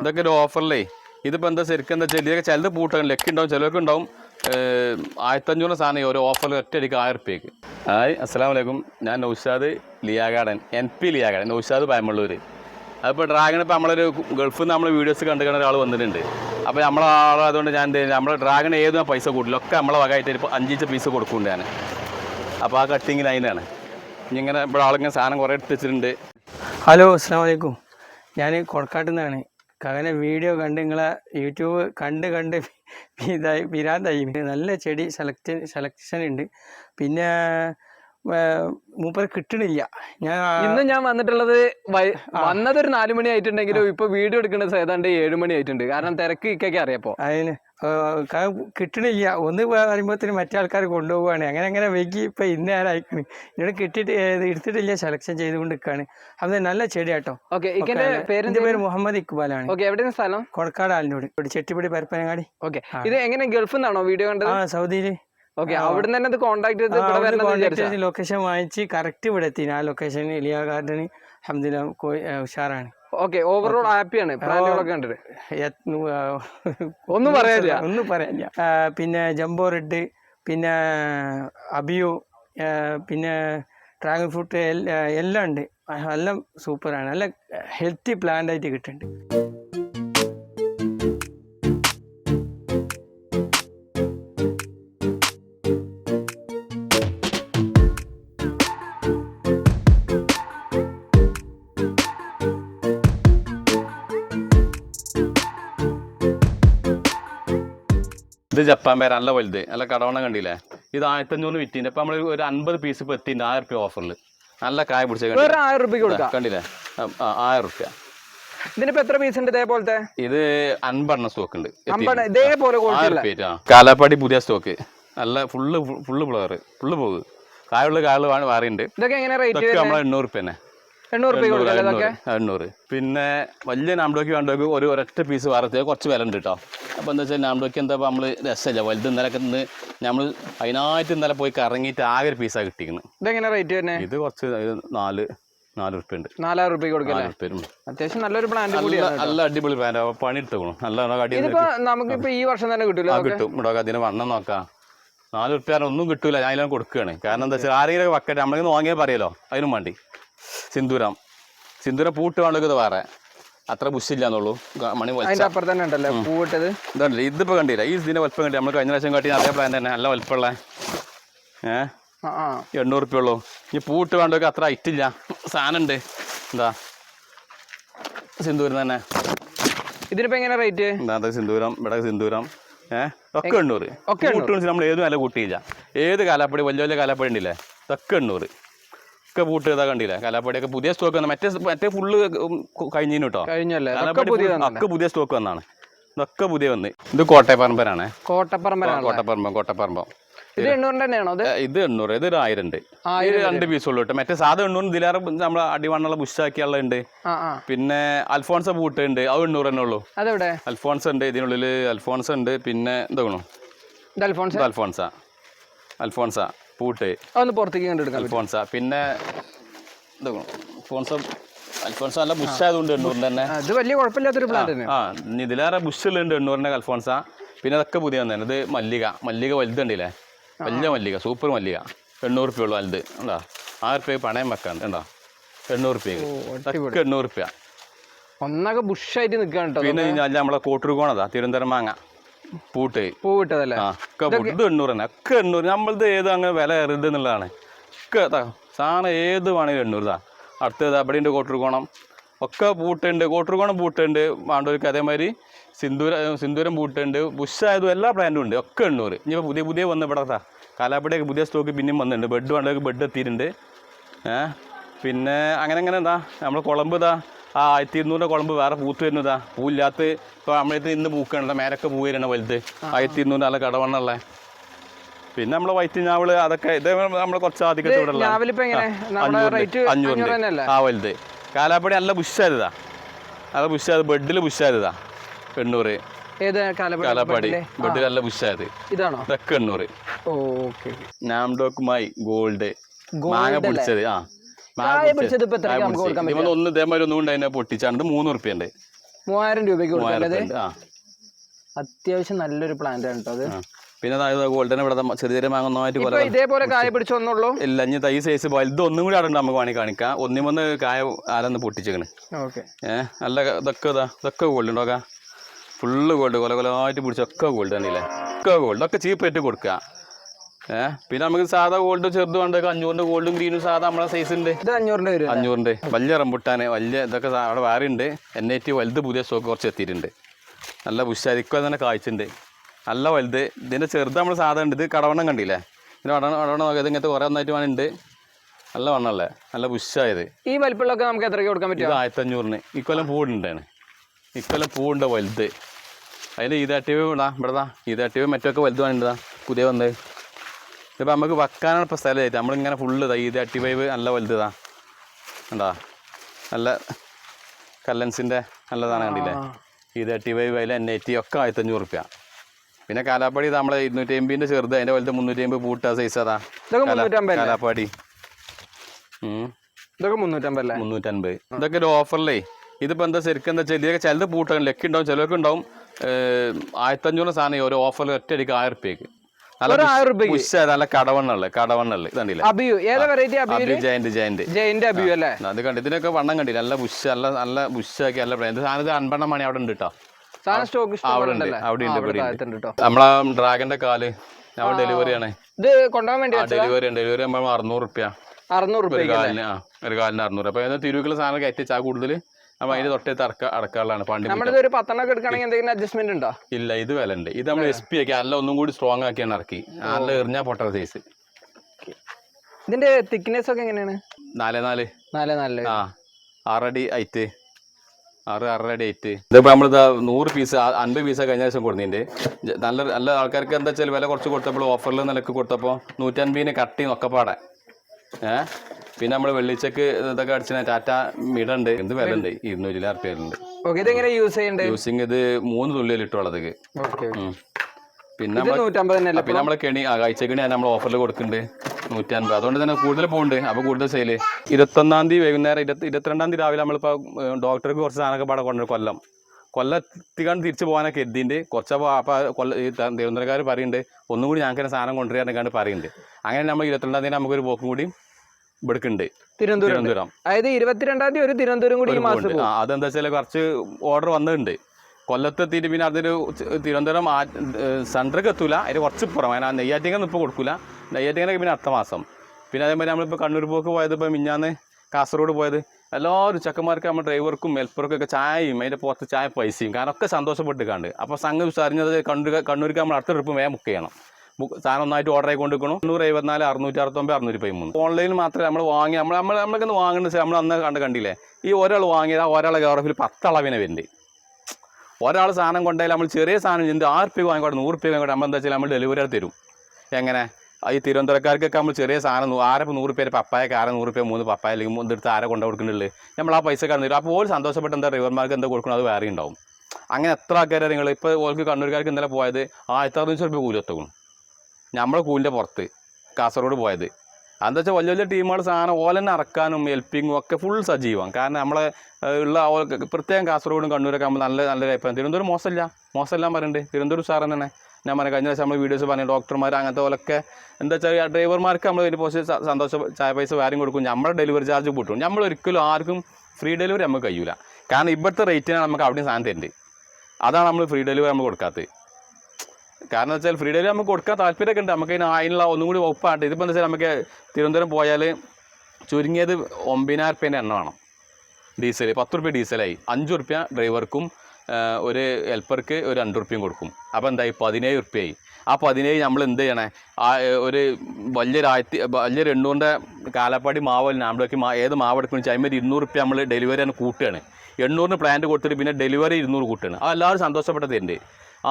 ഇതൊക്കെ ഒരു ഓഫറിലേ ഇതിപ്പോൾ എന്താ ശരിക്കും എന്താ വെച്ചാൽ ഇതൊക്കെ ചിലത് പൂട്ടാൻ ലക്കി ഉണ്ടാവും ചിലർക്ക് ഉണ്ടാവും. ആയിരത്തഞ്ഞൂറ് സാധനം ഒരു ഓഫറിൽ ഒറ്റയടിക്ക് ആയിരം റുപ്യക്ക് ഹായ് അസ്സാം വലൈക്കും ഞാൻ നൗഷാദ് ലിയാഗാർഡൻ എൻ പി ലിയാഗാർഡൻ നൗഷാദ് പയമ്പള്ളൂർ അതിപ്പോൾ ഡ്രാഗൺ ഇപ്പോൾ നമ്മളൊരു ഗൾഫിൽ നിന്ന് നമ്മൾ വീഡിയോസ് കണ്ടു കണ്ട ഒരാൾ വന്നിട്ടുണ്ട്. അപ്പോൾ നമ്മളെ ആളായതുകൊണ്ട് ഞാൻ എന്ത് നമ്മളെ ഡ്രാഗൺ ഏത് പൈസ കൂട്ടില്ല. ഒക്കെ നമ്മളെ വകയായിട്ട് ഇപ്പോൾ അഞ്ചിച്ച പീസ് കൊടുക്കുന്നുണ്ട് ഞാൻ അപ്പോൾ ആ കട്ടിങ്ങിന് അതിനാണ്. ഇനി ഇങ്ങനെ ഇവിടെ ആളിങ്ങനെ സാധനം കുറേ എടുത്ത് വെച്ചിട്ടുണ്ട്. ഹലോ അസ്സാം വലൈക്കും ഞാൻ കൊടക്കാട്ടിൽ നിന്നാണ് കകനെ വീഡിയോ കണ്ട് നിങ്ങളെ യൂട്യൂബ് കണ്ട് കണ്ട് ഇതായി പിരാന്തായി. നല്ല ചെടി സെലക്ട് സെലക്ഷൻ ഉണ്ട് പിന്നെ മൂപ്പർ കിട്ടണില്ല. ഞാൻ ഇന്ന് ഞാൻ വന്നിട്ടുള്ളത് വന്നത് ഒരു നാലു മണി ആയിട്ടുണ്ടെങ്കിലും ഇപ്പൊ വീഡിയോ എടുക്കുന്നത് ഏതാണ്ട് ഏഴുമണി ആയിട്ടുണ്ട്. കാരണം തിരക്ക് ഇക്കൊക്കെ അറിയപ്പോ അതിന് കിട്ടണില്ല. ഒന്ന് പറയുമ്പോഴത്തേന് മറ്റേ ആൾക്കാർ കൊണ്ടുപോവുകയാണ് അങ്ങനെ അങ്ങനെ വെക്കി ഇപ്പം ഇന്ന് അയക്കണ് ഇവിടെ കിട്ടിയിട്ട് എടുത്തിട്ടില്ല. സെലക്ഷൻ ചെയ്തുകൊണ്ട് നിൽക്കുകയാണ് അത് നല്ല ചെടിയാട്ടോ. പേര് പേര് മുഹമ്മദ് ഇക്ബാലാണ്. ഓക്കെ എവിടെയാണ് സ്ഥലം? കൊടക്കാട് ആലിനോട്. ചെട്ടിപ്പടി പരപ്പനങ്ങാടി. ഓക്കെ ഇത് എങ്ങനെ ഗൾഫിൽ നിന്നാണോ വീഡിയോ കണ്ടത്? ആ സൗദിയിൽ ഓക്കെ അവിടെ നിന്ന് തന്നെ കോൺടാക്ട് ചെയ്ത്? ലൊക്കേഷൻ വാങ്ങിച്ച് കറക്റ്റ് ഇവിടെ എത്തി ആ ലൊക്കേഷൻ ഇലിയ ഗാർഡന് അഹമ്മദില്ല ഉഷാറാണ്. ഓക്കെ ഓവറോൾ ഹാപ്പിയാണ് പ്ലാന്റുകളൊക്കെ കണ്ടിട്ട്. ഒന്നും പറയാനില്ല. ഒന്നും പറയാനില്ല. പിന്നെ ജംബോ റെഡ് പിന്നെ അബിയു പിന്നെ ഡ്രാഗൺ ഫ്രൂട്ട് എല്ലാം ഉണ്ട്. എല്ലാം സൂപ്പറാണ്. നല്ല ഹെൽത്തി പ്ലാന്റ് ആയിട്ട് കിട്ടുന്നുണ്ട് ഇത് ജപ്പാൻ പേര് നല്ല വലുത് നല്ല കടവണ കണ്ടില്ലേ? ഇത് ആയിരത്തഞ്ഞൂറ് വിറ്റിന്റെ അപ്പം നമ്മൾ ഒരു അൻപത് പീസ് ഇപ്പോൾ എത്തിന്റെ ആയിരം റുപ്യ ഓഫറിൽ നല്ല കായ പിടിച്ച ആയിരം റുപ്യ കൊടുക്കാം. കണ്ടില്ലേ? ആയിരം റുപ്യ ഇതിനിപ്പോ എത്ര പീസ് ഉണ്ട് ഇതേപോലത്തെ? ഇത് അൻപെണ്ണം സ്റ്റോക്ക് ഉണ്ട് ഇതേപോലെ കാലാപ്പാടി പുതിയ സ്റ്റോക്ക് നല്ല ഫുള്ള് ഫുള്ള് ഫ്ലവർ ഫുള്ള് പോകും. കായുള്ള കായുള്ള വേറെയുണ്ട് ഇതൊക്കെ എങ്ങനെ റേറ്റ് നമ്മളെ എണ്ണൂറ് റുപ്യ തന്നെ. എണ്ണൂറ് പിന്നെ വലിയ നാംഡോക്ക് വേണ്ടോക്ക് ഒരു ഒരൊറ്റ പീസ് വേറെ കുറച്ച് വില ഉണ്ട് കേട്ടോ അപ്പോൾ എന്താ വെച്ചാൽ നാംഡോക്ക് എന്താ നമ്മൾ രസമില്ല. വലുത് ഇന്നലെ നിന്ന് നമ്മൾ അതിനായിട്ട് ഇന്നലെ പോയി കറങ്ങിയിട്ട് ആകെ ഒരു പീസാണ് കിട്ടിക്കുന്നത് ഇതെങ്ങനെ റേറ്റ് തന്നെ ഇത് കുറച്ച് നാല് നാല് റുപ്യ ഉണ്ട്. നാലായിരം രൂപയ്ക്ക് കൊടുക്കാം അത്യാവശ്യം നല്ലൊരു പ്ലാൻ നല്ല കൂടിയാണ് നല്ല അടിപൊളി പ്ലാൻ പണി എടുത്തോളൂ നല്ല അടി ഇതിപ്പോ നമുക്കിപ്പോ ഈ വർഷം തന്നെ കിട്ടില്ല കിട്ടും. ഇവിടെ അതിന് വണ്ണം നോക്കാം. നാല് റുപ്യ ഒന്നും കിട്ടൂല. ഞാൻ കൊടുക്കുകയാണ് കാരണം എന്താ വെച്ചാൽ ആരെങ്കിലും വക്കട്ടെ. നമ്മളിങ്ങനെ വാങ്ങിയാൽ പറയല്ലോ. അതിനും വേണ്ടി. സിന്ദൂരം. സിന്ദൂരം പൂട്ട് വേണ്ടത് വേറെ. അത്ര ബുഷില്ല എന്നുള്ളൂ മണി അതിന്റെ അപ്പുറത്ത് തന്നെ ഉണ്ടല്ലോ പൂവിട്ടത്. ഇതുണ്ടല്ലോ ഇതിപ്പോ കണ്ടില്ല? ഈ ഇതിന്റെ വലിപ്പം കണ്ടില്ല? നമ്മൾ കഴിഞ്ഞ പ്രാവശ്യം കാട്ടി അതേ പ്ലാൻ തന്നെ. നല്ല വലിപ്പമുള്ള. ഏ? ആ ആ. എണ്ണൂറ് റുപ്യ ഉള്ളൂ. ഈ പൂട്ട് വേണ്ടതൊക്കെ അത്ര ഐറ്റില്ല സാധനം ഉണ്ട് എന്താ? സിന്ദൂരം തന്നെ. ഇതിനിപ്പോ എങ്ങനെ റേറ്റ് എന്താ സിന്ദൂരം? ഇവിടെ സിന്ദൂരം. ഏഹ് ഒക്കെ എണ്ണൂറ്. ഒക്കെ നമ്മൾ ഏത് വില കൂട്ടിയില്ല. ഏത് കാലാപ്പടി വലിയ വലിയ കാലാപ്പടി ഉണ്ടല്ലേ? ഇതൊക്കെ എണ്ണൂറ്. ഒക്കെ പൂട്ട് ഇതാ കണ്ടില്ലേ? ഒക്കെ പുതിയ സ്റ്റോക്ക് വന്ന. മറ്റേ മറ്റേ ഫുള്ള് കഴിഞ്ഞു കേട്ടോ ഒക്കെ പുതിയ സ്റ്റോക്ക് വന്നാണ്. ഇതൊക്കെ പുതിയ വന്ന്. ഇത് കോട്ടയപ്പറമ്പനാണ്. കോട്ടപ്പറമ്പനാണ് കോട്ടപ്പറമ്പം കോട്ടപ്പറമ്പം ഇത് എണ്ണൂറിന്റെ തന്നെയാണോ ഇത്? എണ്ണൂറ്. ഇത് ഒരു ആയിരം ഉണ്ട് ഇത് രണ്ട് പീസ് ഉള്ളു കേട്ടോ മറ്റേ സാധാ എണ്ണൂറ് ഇതിലേറെ നമ്മൾ അടിവണ്ണുള്ള ബുഷാക്കിയുള്ള ഉണ്ട് പിന്നെ അൽഫോൺസ പൂട്ട് ഉണ്ട്. അത് എണ്ണൂറ് തന്നെ ഉള്ളൂ. അതെവിടെ? അൽഫോൺസ് ഉണ്ട്. ഇതിനുള്ളിൽ അൽഫോൺസ് ഉണ്ട്. പിന്നെ എന്തോ അൽഫോൺസ. അൽഫോൺസ. പൂട്ട് അതൊന്ന് പുറത്തേക്ക് കണ്ടെടുക്കാം അൽഫോൺസ. പിന്നെ അൽഫോൺസ അൽഫോൺസ നല്ല ബുഷായതുകൊണ്ട് എണ്ണൂറിന്റെ തന്നെ. ഇത് വലിയ കുഴപ്പമില്ലാത്തൊരു പ്ലാന്റ് തന്നെ. ആ നിതിലേറെ ഇതിലേറെ ബുഷുള്ളുണ്ട് എണ്ണൂറിന്റെ അൽഫോൺസ. പിന്നെ അതൊക്കെ പുതിയ തന്നെ ഇത് മല്ലിക. മല്ലിക വലുതുണ്ടല്ലേ? വലിയ മല്ലിക സൂപ്പർ മല്ലിക. എണ്ണൂറ് റുപ്യ ഉള്ളു വലുത്. എന്താ ആറ് റുപ്യ പണയം വെക്കാൻ എന്താ എണ്ണൂറ് റുപ്യ എണ്ണൂറ് റുപ്യ. ഒന്നൊക്കെ ബുഷായിട്ട് നിൽക്കാൻ പിന്നെ നമ്മളെ കോട്ടൂർക്കോണതാ തിരുവനന്തപുരം മാങ്ങ. പൂട്ട്. പൂവിട്ടതല്ലേ? ഒക്കെ എണ്ണൂറ് തന്നെ ഒക്കെ എണ്ണൂറ്. നമ്മളത് ഏത് അങ്ങനെ വില ഏറിയത് എന്നുള്ളതാണ്. ഒക്കെ സാധനം ഏത് വേണമെങ്കിലും എണ്ണൂറ് ഇതാ അടുത്തത് അവിടെ ഉണ്ട് കോട്ടൂർക്കോണം. ഒക്കെ പൂട്ടുണ്ട്. കോട്ടൂർക്കോണം പൂട്ടുണ്ട്. മാണ്ടൂർക്ക് അതേമാതിരി സിന്ദൂര സിന്ദൂരം പൂട്ടുണ്ട്. ബുഷായതും എല്ലാ പ്ലാന്റും ഉണ്ട്. ഒക്കെ എണ്ണൂറ്. ഇനിയിപ്പോൾ പുതിയ പുതിയ വന്ന് ഇവിടെ കാലാപ്പടിയൊക്കെ പുതിയ സ്റ്റോക്ക് പിന്നെയും വന്നിട്ടുണ്ട്. ബെഡ് വേണ്ടവർക്ക് ബെഡ് എത്തിയിട്ടുണ്ട്. ഏഹ് പിന്നെ അങ്ങനെ അങ്ങനെ എന്താ? നമ്മൾ കുളമ്പ് ഇതാ ആ ആയിരത്തി ഇരുന്നൂറിന്റെ കുളമ്പ് വേറെ പൂത്ത് വരുന്നതാ. പൂവില്ലാത്ത ഇപ്പോൾ നമ്മളിത് ഇന്ന് പൂക്കണ്ട മേലൊക്കെ പൂ വരണം വലുത്. ആയിരത്തി ഇരുന്നൂറ് നല്ല കടവണ്ണുള്ള പിന്നെ നമ്മളെ വൈറ്റ് ഞാവൾ അതൊക്കെ ഇത് നമ്മൾ കുറച്ച് റേറ്റ് അഞ്ഞൂറ് ആ വലുത്. കാലാപ്പടി നല്ല ബുഷായതാ നല്ല ബുഷായത് ബെഡിൽ ബുഷായതാ എണ്ണൂറ് കാലാപ്പാടി? ബെഡിൽ നല്ല ബുഷായത് ഇതാണോ? ഇതൊക്കെ എണ്ണൂറ് ഓക്കെ നാംഡോക്ക് മൈ ഗോൾഡ്. മാങ്ങ പൊടിച്ചത്. ആ. ഒന്ന് ഇതേമാതിരി ഒന്നും ഉണ്ട് അതിനെ പൊട്ടിച്ചാണ്ട് മൂന്ന് ഉറുപ്പ്യ ഉണ്ട് മൂവായിരം രൂപയ്ക്ക് കൊടുക്കാം മൂവായിരം അല്ലേ ഉറുപ്പ്യ ഉണ്ട്. ആ. അത്യാവശ്യം നല്ലൊരു പ്ലാന്റ് ആണ് കേട്ടോ അത്. പിന്നെ ഗോൾഡൻ ഇവിടെ ചെറിയ ചെറിയ മാങ്ങ ഒന്നായിട്ട് ഇതേപോലെ കായ പിടിച്ചൊന്നുള്ളൂ? ഇല്ല ഇനി തൈ സൈസ് വലുത് ഒന്നും കൂടി അവിടെ നമുക്ക് വേണമെങ്കിൽ കാണിക്കാം. ഒന്നിമൊന്ന് കായ ആരെന്ന് പൊട്ടിച്ചേക്കണ്. ഓക്കെ. ഏഹ് നല്ല ഇതൊക്കെ ഇതാ ഇതൊക്കെ ഗോൾഡ് ഉണ്ടോക്കാ ഫുള്ള് ഗോൾഡ് കൊല കൊലമായിട്ട് പിടിച്ചൊക്കെ ഗോൾഡ് ആണല്ലേ ഒക്കെ ഗോൾഡ് ഒക്കെ ചീപ്പ് ആയിട്ട് കൊടുക്കുക. ഏഹ് പിന്നെ നമുക്ക് സാധാ ഗോൾഡ് ചെറുത് വേണ്ട? അഞ്ഞൂറിന്റെ ഗോൾഡും ഗ്രീനും സാധാ നമ്മളെ സൈസ് ഉണ്ട്. ഇത് അഞ്ഞൂറിന്റെ വരും അഞ്ഞൂറിന്റെ. വലിയ റംബുട്ടാന് വലിയ ഇതൊക്കെ അവിടെ വേറെ ഉണ്ട്. എൻ ഐ ടി വലുത് പുതിയ സ്റ്റോക്ക് കുറച്ച് എത്തിയിട്ടുണ്ട്. നല്ല ബുഷാരിക്കോ തന്നെ കായ്ച്ചുണ്ട് നല്ല വലുത്. ഇതിന്റെ ചെറുത് നമ്മൾ സാധാ ഉണ്ട്. ഇത് കടവണ്ണം കണ്ടില്ലേ? ഇതിന് വടവണ വടവണ നോക്കിയത് ഇങ്ങനത്തെ കുറേ ഒന്നായിട്ട് വേണുണ്ട് നല്ല വണ്ണല്ലേ? നല്ല ബുഷായത് ഈ വലിപ്പമുള്ളൊക്കെ നമുക്ക് എത്രയ്ക്ക് കൊടുക്കാൻ ഇത് ആയിരത്തി ആയിരത്തഞ്ഞൂറിന്. ഇക്കൊല്ലം പൂവുണ്ടാണ് ഇക്കൊല്ലം പൂവുണ്ട് വലുത്. അതിൽ ഈതാട്ടിവ് ഇടാം. ഇവിടെതാ ഈതാട്ടിവ് മറ്റൊക്കെ വലുത് വേണ്ടതാ പുതിയ വന്നത്. ഇതിപ്പോൾ നമുക്ക് വെക്കാനാണ് ഇപ്പോൾ സ്ഥലമായിട്ട് നമ്മളിങ്ങനെ ഫുള്ള് ഇതാ അട്ടി വൈവ് നല്ല വലുതാ കണ്ടാ? നല്ല കല്ലൻസിന്റെ നല്ലതാണ് കണ്ടില്ലേ? ഈതാട്ടി വൈവ് അതിൽ എൻ ഐ ടി ഒക്കെ ആയിരത്തഞ്ഞൂറ് റുപ്യ. പിന്നെ കാലാപ്പാടി ഇത് നമ്മളെ ഇരുന്നൂറ്റി അമ്പതിന്റെ ചെറുത് അതിന്റെ വലുത് മുന്നൂറ്റി അമ്പത് പൂട്ട സൈസ് അതാ. മുന്നൂറ്റമ്പത് കാലാപ്പാടി. ഇതൊക്കെ മുന്നൂറ്റമ്പത്. അല്ലേ മുന്നൂറ്റൻപത് ഇതൊക്കെ ഒരു ഓഫറിലേ ഇതിപ്പോൾ എന്താ ശരിക്കും എന്താ വെച്ചാൽ ഇതൊക്കെ ചിലത് പൂട്ടാൻ ലക്ക് ഉണ്ടാവും. ചിലർക്ക് ഉണ്ടാവും ആയിരത്തഞ്ഞൂറ് സാധനം ഒരു ഓഫറിൽ ഒറ്റയടിക്ക് ആയിരം റുപ്യക്ക്. ഒരു ആയിരം നല്ല കടവണ്ണല്ല കടവണ്ണല്ല ഇതണ്ടില്ല അബിയു. ഏതാ വെറൈറ്റി അബിയു ജയന്റ് ജയന്റ്. ജയന്റ് അബിയു അല്ലേ? അത് കണ്ടു ഇതിനൊക്കെ വണ്ണം കണ്ടില്ല? നല്ല ബുഷ് നല്ല നല്ല ബുഷാക്കി നല്ല സാധനം അൻപെണ്ണം മണി അവിടെ ഉണ്ട് കേട്ടോ സാധനം സ്റ്റോക്ക് അവിടെ ഉണ്ട് അവിടെ ഉണ്ട് നമ്മളെ ഡ്രാഗന്റെ കാൽ നമ്മൾ ഡെലിവറി ആണ്. ഇത് കൊണ്ടുപോകാൻ വേണ്ടി ഡെലിവറി ഡെലിവറി അറുന്നൂറ് റുപ്യ. അറുന്നൂറ് ഒരു കാലിന് ഒരു കാലിന് അറുന്നൂറ്. അപ്പൊ തിരുവിക്കുള്ള സാധനം കയറ്റി ചാ കൂടുതൽ അപ്പോൾ അതിന് തൊട്ടേ തറക്ക അടക്കാനുള്ളതാണ്. പണ്ടി നമ്മളിത് ഒരു പത്തെണ്ണൊക്കെ എടുക്കണമെങ്കിൽ എന്തെങ്കിലും അഡ്ജസ്റ്റ്മെന്റ് ഉണ്ടോ? ഇല്ല ഇത് വില ഉണ്ട്. ഇത് നമ്മൾ എസ് പി ആക്കി നല്ല ഒന്നും കൂടി സ്ട്രോങ് ആക്കിയാണ് ഇറക്കി. നല്ല എറിഞ്ഞാ പൊട്ട സൈസ് ഇതിന്റെ തിക്നെസ് ഒക്കെ എങ്ങനെയാണ്? നാല് നാല്. നാല് നാല്. ആ ആറടി ഐറ്റ് ആറ് ആറര അടി ഐറ്റ് ഇതിപ്പോൾ നമ്മളിതാ നൂറ് പീസ് അൻപത് പീസ് കഴിഞ്ഞ ദിവസം കൊടുത്തതിന്റെ നല്ല നല്ല ആൾക്കാർക്ക് എന്താ വെച്ചാൽ വില കുറച്ച് കൊടുത്തപ്പോൾ ഓഫറിൽ നിലയ്ക്ക് കൊടുത്തപ്പോൾ നൂറ്റൻപതിന് കട്ടി നൊക്കപ്പാടെ ഏ? പിന്നെ നമ്മൾ വെള്ളിച്ചക്ക് ഇതൊക്കെ അടിച്ചിന് ടാറ്റ മിടുണ്ട് എന്ത് വില ഉണ്ട്? ഇരുന്നൂറ്റി ആറ് പേരുണ്ട് ഓക്കെ ഇതെങ്ങനെ യൂസ് ചെയ്യണ്ടേ? യൂസിങ് ഇത് മൂന്ന് തുള്ളി ലിറ്ററുള്ളതൊക്കെ ഓക്കെ പിന്നെ പിന്നെ നമ്മളെ കെണി ആ കാഴ്ചക്കണി നമ്മൾ ഓഫറിൽ കൊടുക്കുന്നുണ്ട് നൂറ്റൻപത് അതുകൊണ്ട് തന്നെ കൂടുതൽ പോകുന്നുണ്ട് അപ്പോൾ കൂടുതൽ സെയിൽ ഇരുപത്തൊന്നാം തീയതി വൈകുന്നേരം ഇരുപത്തി ഇരുപത്തിരണ്ടാം തീയതി രാവിലെ നമ്മളിപ്പോൾ ഡോക്ടർക്ക് കുറച്ച് സാധനമൊക്കെ പാടെ കൊണ്ടു കൊല്ലം. കൊല്ലത്തിക്കാണ്ട് തിരിച്ചു പോകാനൊക്കെ എത്തിന്റെ കുറച്ചപ്പോൾ അപ്പോൾ കൊല്ല ഈ ദേവന്ദ്രക്കാർ പറയുന്നുണ്ട് ഒന്നും കൂടി ഞങ്ങൾക്ക് സാധനം കൊണ്ടുവരാനൊക്കെയാണ് പറയുന്നുണ്ട് അങ്ങനെ നമ്മൾ ഇരുപത്തിരണ്ടാം തീയതി നമുക്കൊരു പോക്കും കൂടി ഇവിടുക്കുണ്ട്. തിരുവനന്തപുരം അതായത് ഇരുപത്തിരണ്ടാം തീയതി ഒരു തിരുവനന്തപുരം കൂടി ഈ ഒരു മാസം പോണ്ട്. ആ അതെന്താ വെച്ചാൽ കുറച്ച് ഓർഡർ വന്നിട്ടുണ്ട്. കൊല്ലത്തെത്തിയിട്ട് പിന്നെ അതൊരു തിരുവനന്തപുരം ആ സെന്ററിക്ക് എത്തൂല. അതിന് കുറച്ച് പുറം അതിന് ആ നെയ്യാറ്റിങ്ങനെ ഇപ്പോൾ കൊടുക്കൂല. നെയ്യാറ്റിങ്ങനെ പിന്നെ അടുത്ത മാസം. പിന്നെ അതേമാതിരി നമ്മളിപ്പോൾ കണ്ണൂർ പോക്ക് പോയത് ഇപ്പോൾ മിഞ്ഞാന്ന് കാസർഗോഡ് പോയത്. എല്ലാവരും ചെക്കന്മാർക്ക് നമ്മുടെ ഡ്രൈവർക്കും ഹെൽപ്പർക്കും ഒക്കെ ചായയും അതിന്റെ പുറത്ത് ചായ പൈസയും. കാരണം ഒക്കെ സന്തോഷപ്പെട്ട് കണ്ട് അപ്പോൾ സംഘം വിസാരിഞ്ഞത് കണ്ണൂർ കണ്ണൂർക്ക് നമ്മൾ അടുത്ത ട്രിപ്പ് വേഗം ബുക്ക് ചെയ്യണം. സാധനം ഒന്നായിട്ട് ഓർഡർ ആയി കൊണ്ടിരിക്കണം. എണ്ണൂറ് എഴുപത്തിനാല് അറുന്നൂറ്റി അറുപത്തൊമ്പത് അറുന്നൂറ്റി പതിമൂന്ന് ഓൺലൈനിൽ മാത്രമേ നമ്മൾ വാങ്ങി നമ്മൾ നമ്മൾ നമ്മളൊക്കെ ഒന്ന് വാങ്ങുന്ന നമ്മൾ അന്ന് കണ്ട് കണ്ടില്ലേ? ഈ ഒരാൾ വാങ്ങിയത് ആ ഒരാളെ ഗവറഫിൽ പത്തളവിനെ വരുന്നുണ്ട് ഒരാൾ സാധനം കൊണ്ടായാലും നമ്മൾ ചെറിയ സാധനം എന്ത് ആറ് രൂപ വാങ്ങിക്കോട്ടെ നൂറ് രൂപ വാങ്ങിക്കോട്ടെ നമ്മൾ എന്താ വെച്ചാൽ നമ്മൾ ഡെലിവറി തരും. എങ്ങനെ? ഈ തിരുവനന്തപുരക്കാർക്കൊക്കെ നമ്മൾ ചെറിയ സാധനം ആരപ്പോൾ നൂറ് പേര് പപ്പായക്ക് ആരെ നൂറ് രൂപ മൂന്ന് പപ്പായ അല്ലെങ്കിൽ മൂന്ന് എടുത്ത് ആരെ കൊണ്ടു കൊടുക്കുന്നുള്ളൂ. നമ്മൾ ആ പൈസ കടന്നു തരും. അപ്പോൾ ഒരു സന്തോഷപ്പെട്ട് എന്താ ഡ്രൈവർമാർക്ക് എന്താ കൊടുക്കണം അത് വേറെ ഉണ്ടാവും. അങ്ങനെ എത്ര ആൾക്കാരെ നിങ്ങൾ ഇപ്പോൾ ഓൾക്ക് കണ്ണൂർക്കാർക്ക് ഇന്നലെ പോയത് ആയിരത്തി അറുന്നൂറ് രൂപ കൂലി എത്തും നമ്മളെ കൂലിന്റെ പുറത്ത് കാസർഗോഡ് പോയത്. എന്താ വെച്ചാൽ വലിയ വലിയ ടീമുകൾ സാധനം ഓലന്നെ ഇറക്കാനും ഹെൽപ്പിങ്ങും ഒക്കെ ഫുൾ സജീവം. കാരണം നമ്മളെ ഉള്ള പ്രത്യേകം കാസർഗോഡും കണ്ണൂരൊക്കെ നമ്മൾ നല്ല നല്ല അഭിപ്രായം. തിരുവനന്തപുരം മോശമില്ല മോശമെല്ലാം പറയുന്നുണ്ട് തിരുവനന്തപുരം സാറ് തന്നെ ഞാൻ പറഞ്ഞ കഴിഞ്ഞ നമ്മൾ വീഡിയോസ് പറഞ്ഞു ഡോക്ടർമാർ അങ്ങനത്തെ പോലൊക്കെ എന്താ വെച്ചാൽ ഡ്രൈവർമാർക്ക് നമ്മൾ ഇതിന് പോസ്റ്റ് സന്തോഷ ചായ പൈസ വേറെയും കൊടുക്കും. നമ്മുടെ ഡെലിവറി ചാർജ് കൂട്ടും നമ്മൾ ഒരിക്കലും ആർക്കും ഫ്രീ ഡെലിവറി നമുക്ക് കഴിയൂല. കാരണം ഇവിടുത്തെ റേറ്റിനാണ് നമുക്ക് അവിടെയും സാധനം തരുന്നത് അതാണ് നമ്മൾ ഫ്രീ ഡെലിവറി നമ്മൾ കൊടുക്കാത്തത്. കാരണം വെച്ചാൽ ഫ്രീ ഡെലിവറി നമുക്ക് കൊടുക്കാൻ താല്പര്യമൊക്കെ ഉണ്ട്. നമുക്ക് അതിന് അതിനുള്ള ഒന്നും കൂടി വകുപ്പായിട്ട് ഇതിപ്പോൾ എന്താ വെച്ചാൽ നമുക്ക് തിരുവനന്തപുരം പോയാൽ ചുരുങ്ങിയത് ഒമ്പതിനായിരം റുപ്യേന്റെ എണ്ണ വേണം ഡീസൽ. പത്ത് റുപ്യ ഡീസലായി. അഞ്ച് റുപ്യ ഡ്രൈവർക്കും ഒരു ഹെൽപ്പർക്ക് ഒരു രണ്ട് റുപ്യയും കൊടുക്കും. അപ്പോൾ എന്തായി? പതിനേഴ് റുപ്യയായി ആ പതിനേഴ് നമ്മൾ എന്ത് ചെയ്യണേ? ആ ഒരു വലിയൊരു ആയിരത്തി വലിയൊരു എണ്ണൂറിന്റെ കാലപ്പാടി മാവ് നാമ്പിലേക്ക് മാ ഏത് മാവ് എടുക്കണമെന്ന് വെച്ചാൽ അതിന്മേൽ ഇരുന്നൂറ് റുപ്യ നമ്മൾ ഡെലിവറി ആണ് കൂട്ടുകയാണ്. എണ്ണൂറിന് പ്ലാന്റ് കൊടുത്തിട്ട് പിന്നെ ഡെലിവറി ഇരുന്നൂറ് കൂട്ടുകയാണ്. അത് എല്ലാവരും സന്തോഷപ്പെട്ടത് ഉണ്ട്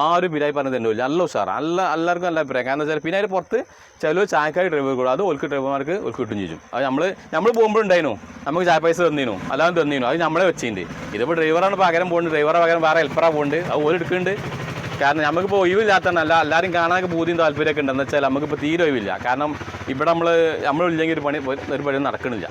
ആ പിന്നായി പറഞ്ഞു പറഞ്ഞത് തന്നെ നല്ല ഉഷാറാണ് നല്ല എല്ലാവർക്കും നല്ല അഭിപ്രായം. കാരണം വെച്ചാൽ പിന്നെ അതിന് പുറത്ത് ചിലവ് ചായക്കാരി ഡ്രൈവർ കൂടും അത് ഓൽക്ക് ഡ്രൈവർമാർക്ക് ഓൽക്ക് കിട്ടും ചെയ്യും. അത് നമ്മൾ നമ്മൾ പോകുമ്പോഴുണ്ടായിരുന്നു നമുക്ക് ചായ പൈസ തന്നീനു. അല്ലാതെ തന്നീനു. അത് നമ്മളെ വെച്ചിട്ടുണ്ട് ഇതിപ്പോൾ ഡ്രൈവറാണ് പകരം പോകുന്നത് ഡ്രൈവറെ പകരം വേറെ ഹെൽപ്പറാണ് പോകുന്നുണ്ട് അത് ഓൽ എടുക്കുന്നുണ്ട് കാരണം നമുക്കിപ്പോൾ ഒഴിവില്ലാത്തതല്ല എല്ലാവരും കാണാനൊക്കെ ബൂതിയും താല്പര്യമൊക്കെ ഉണ്ടെന്ന് വെച്ചാൽ നമുക്കിപ്പോൾ തീരെ ഒഴിവില്ല. കാരണം ഇവിടെ നമ്മൾ നമ്മളില്ലെങ്കിൽ ഒരു പണി ഒരു പണി നടക്കണില്ല.